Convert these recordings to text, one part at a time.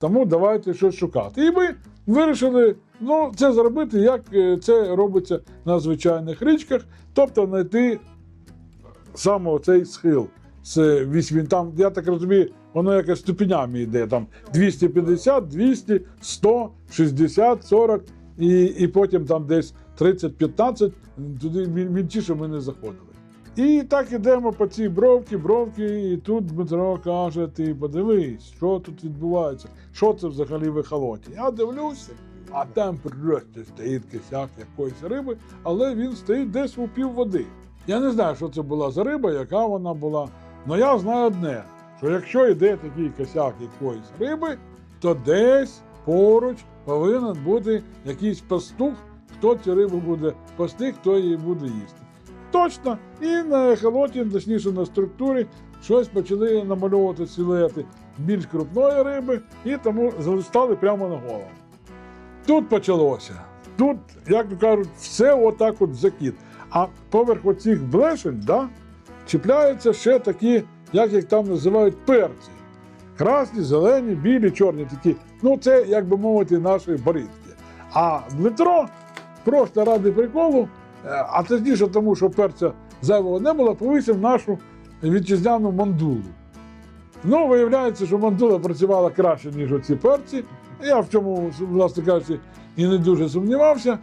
Тому давайте щось шукати. І ми вирішили ну, це зробити, як е, це робиться на звичайних річках, тобто знайти саме цей схил. З вісім, там, я так розумію, воно якось ступенями йде. Там 250, 200, 100, 60, 40 і, і потім там десь 30-15, туди мінчіше ми не заходили. І так ідемо по цій бровці, бровки, і тут Дмитро каже: ти подивись, що тут відбувається, що це взагалі в ехолоті. Я дивлюся, а там просто стоїть кисяк якоїсь риби, але він стоїть десь у пів води. Я не знаю, що це була за риба, яка вона була. Але я знаю одне: що якщо йде такий косяк якоїсь риби, то десь поруч повинен бути якийсь пастух, хто цю рибу буде пасти, хто її буде їсти. Точно, і на ехолоті, точніше на структурі, щось почали намальовувати силуети більш крупної риби, і тому стали прямо на голову. Тут почалося. Тут, як то кажуть, все отак от закид. А поверх оцих блешень, да, чіпляються ще такі, як їх там називають, перці. Красні, зелені, білі, чорні такі. Ну, це, як би мовити, наші борідки. А Дмитро просто ради приколу, а точніше тому, що перця зайвого не було, повісив нашу вітчизняну мандулу. Ну, виявляється, що мандула працювала краще, ніж оці перці. Я в цьому, власне кажучи, і не дуже сумнівався.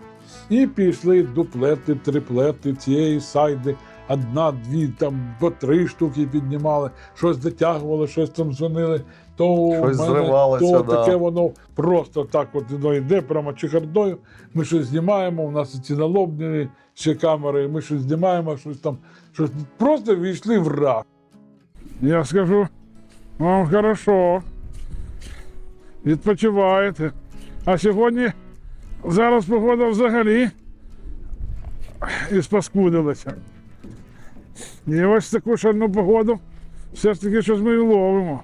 І пішли дуплети, триплети цієї сайди. Одна, дві, там по три штуки піднімали, щось дотягували, щось там дзвонили. То Щось мене, зривалося, то да. таке воно просто так от воно йде, прямо чехардою. Ми щось знімаємо, у нас ці налобні ще камери, ми щось знімаємо, щось там, щось просто війшли в рак. Я скажу, вам хорошо. Відпочиваєте. А сьогодні зараз погода взагалі і спаскудилася. І ось таку шальну погоду все ж таки щось ми і ловимо.